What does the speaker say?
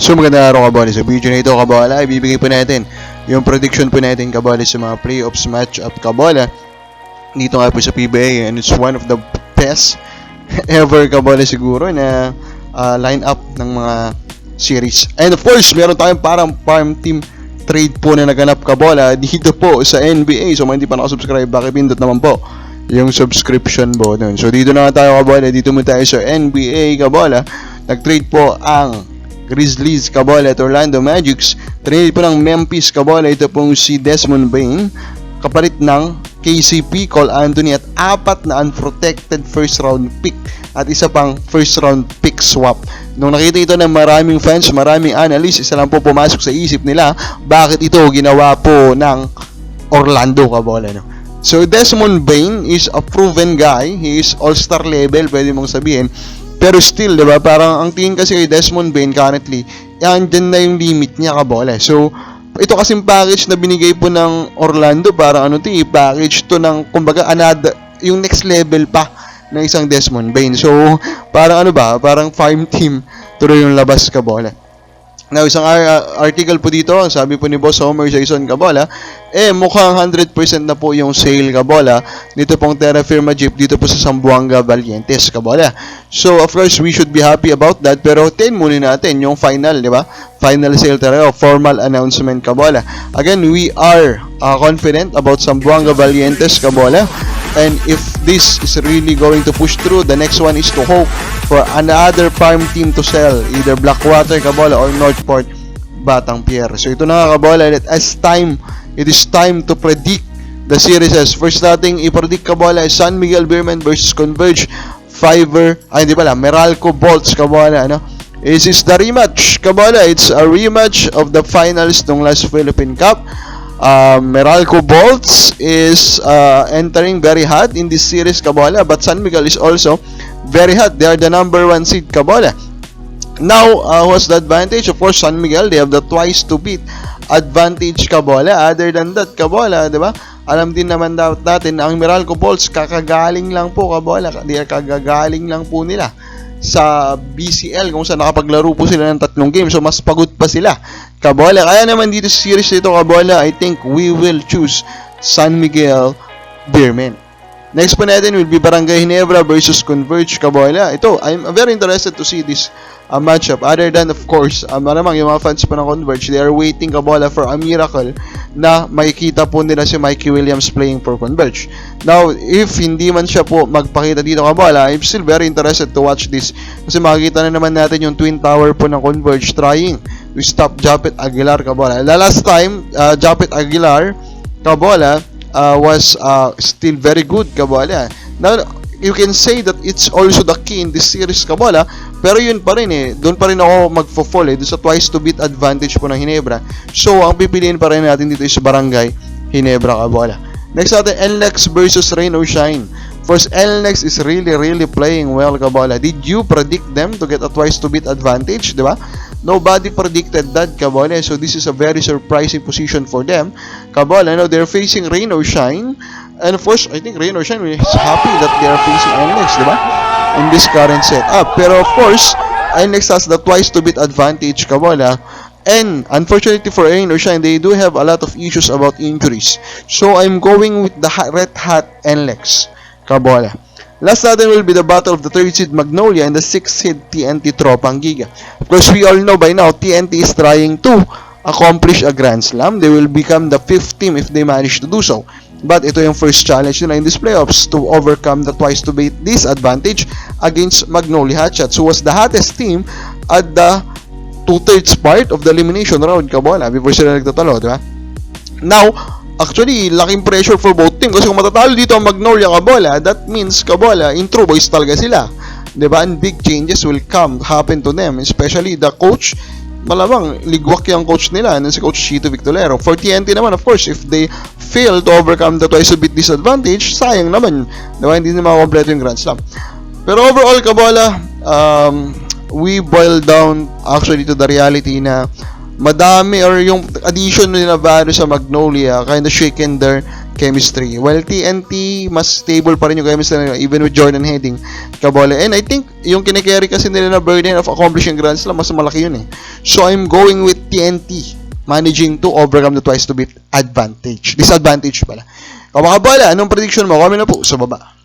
So magandang araw kabali. Sa video na ito kabala, ibibigay po natin yung prediction po natin kabali sa mga playoffs match-up kabala. Dito nga po sa PBA and it's one of the best ever kabali siguro na uh, line-up ng mga series. And of course, meron tayong parang farm team trade po na naganap kabola dito po sa NBA. So, hindi pa nakasubscribe, pakipindot naman po yung subscription button. So, dito na tayo kabola. Dito mo tayo sa NBA kabola. Nag-trade po ang Grizzlies kabola at Orlando Magics. Trade po ng Memphis kabola. Ito pong si Desmond Bain. Kapalit ng KCP, Cole Anthony at apat na unprotected first round pick at isa pang first round pick swap. Nung nakita ito ng maraming fans, maraming analysts, isa lang po pumasok sa isip nila, bakit ito ginawa po ng Orlando kabola. No? So Desmond Bain is a proven guy. He is all-star level, pwede mong sabihin. Pero still, 'di ba? Parang ang tingin kasi kay Desmond Bain currently, yan dyan na yung limit niya kabola. So ito kasing package na binigay po ng Orlando, parang ano 'to, eh, package to ng kumbaga another yung next level pa ng isang Desmond Bain. So, parang ano ba, parang farm team tuloy yung labas kabola. Now, isang ar- article po dito, sabi po ni Boss Homer Jason Kabola, eh, mukhang 100% na po yung sale Kabola dito pong Terra Firma Jeep dito po sa Sambuanga Valientes Kabola. So, of course, we should be happy about that, pero 10 muna natin yung final, di ba? Final sale talaga, formal announcement Kabola. Again, we are uh, confident about Sambuanga Valientes Kabola. And if this is really going to push through, the next one is to hope for another farm team to sell, either Blackwater, Kabola, or Northport, Batang Pierre. So ito na nga, Kabola, that as time, it is time to predict the series. First nating i-predict, Kabola, is San Miguel Beerman versus Converge, Fiverr, ay hindi pala, Meralco Bolts, Kabola, ano? This is the rematch, Kabola. It's a rematch of the finals ng last Philippine Cup. Uh, Meralco Bolts is uh, entering very hot in this series, Kabola, but San Miguel is also very hot. They are the number one seed, Kabola. Now, uh, what's the advantage? Of course, San Miguel, they have the twice to beat advantage, Kabola. Other than that, Kabola, di ba? Alam din naman dapat natin, ang Meralco Bolts, kakagaling lang po, Kabola. Di kakagaling lang po nila sa BCL kung saan nakapaglaro po sila ng tatlong games. So mas pagod pa sila. Kabola kaya naman dito sa series nito Kabola I think we will choose San Miguel Beermen next po natin will be Barangay Ginebra versus Converge Kabola ito I'm very interested to see this uh, matchup. Other than of course um, malamang yung mga fans po ng Converge they are waiting Kabola for a miracle na makikita po nila si Mikey Williams playing for Converge. Now if hindi man siya po magpakita dito Kabola I'm still very interested to watch this. Kasi makikita na naman natin yung twin tower po ng Converge trying to stop Japet Aguilar Kabola the last time uh, Japet Aguilar Kabola uh, was uh, still very good Kabola now you can say that it's also the key in this series Kabola pero yun pa rin eh doon pa rin ako magfo-fall eh doon sa twice to beat advantage po ng Hinebra so ang pipiliin pa rin natin dito is Barangay Hinebra Kabola next natin NLEX versus Rain or Shine First, NLEX is really, really playing well, Kabola. Did you predict them to get a twice to beat advantage, di ba? Nobody predicted that, Kabola. So, this is a very surprising position for them. Kabola, now they're facing Rain or Shine. And of course, I think Rain or Shine is happy that they are facing NLEX, di? In this current setup. Pero of course, NLEX has the twice to beat advantage, Kabola. And unfortunately for Rain or Shine, they do have a lot of issues about injuries. So, I'm going with the Red Hat NLEX. Kabola. Last natin will be the battle of the third seed Magnolia and the sixth seed TNT Tropang Giga. Of course, we all know by now TNT is trying to accomplish a Grand Slam. They will become the fifth team if they manage to do so. But ito yung first challenge nila in these playoffs to overcome the twice to beat disadvantage against Magnolia Hotshots who was the hottest team at the two-thirds part of the elimination round, Kabola, before sila nagtatalo, di ba? Now, actually, laking pressure for both team kasi kung matatalo dito ang Magnolia Kabola, that means Kabola, in true boys talaga sila. 'Di ba? And big changes will come, happen to them, especially the coach malamang ligwak yung coach nila and si coach Chito Victorero. For TNT naman, of course, if they fail to overcome the twice a bit disadvantage, sayang naman. Diba? Hindi na makakompleto yung Grand Slam. Pero overall, Kabola, um, we boil down actually to the reality na madami or yung addition nila Varo sa Magnolia kind of shaken their chemistry. While TNT, mas stable pa rin yung chemistry nila even with Jordan Heading, Kabola. And I think yung kinikerry kasi nila na burden of accomplishing Grand Slam, mas malaki yun eh. So I'm going with TNT managing to overcome the twice to beat advantage. Disadvantage pala. Kamakabola, anong prediction mo? Comment na po sa baba.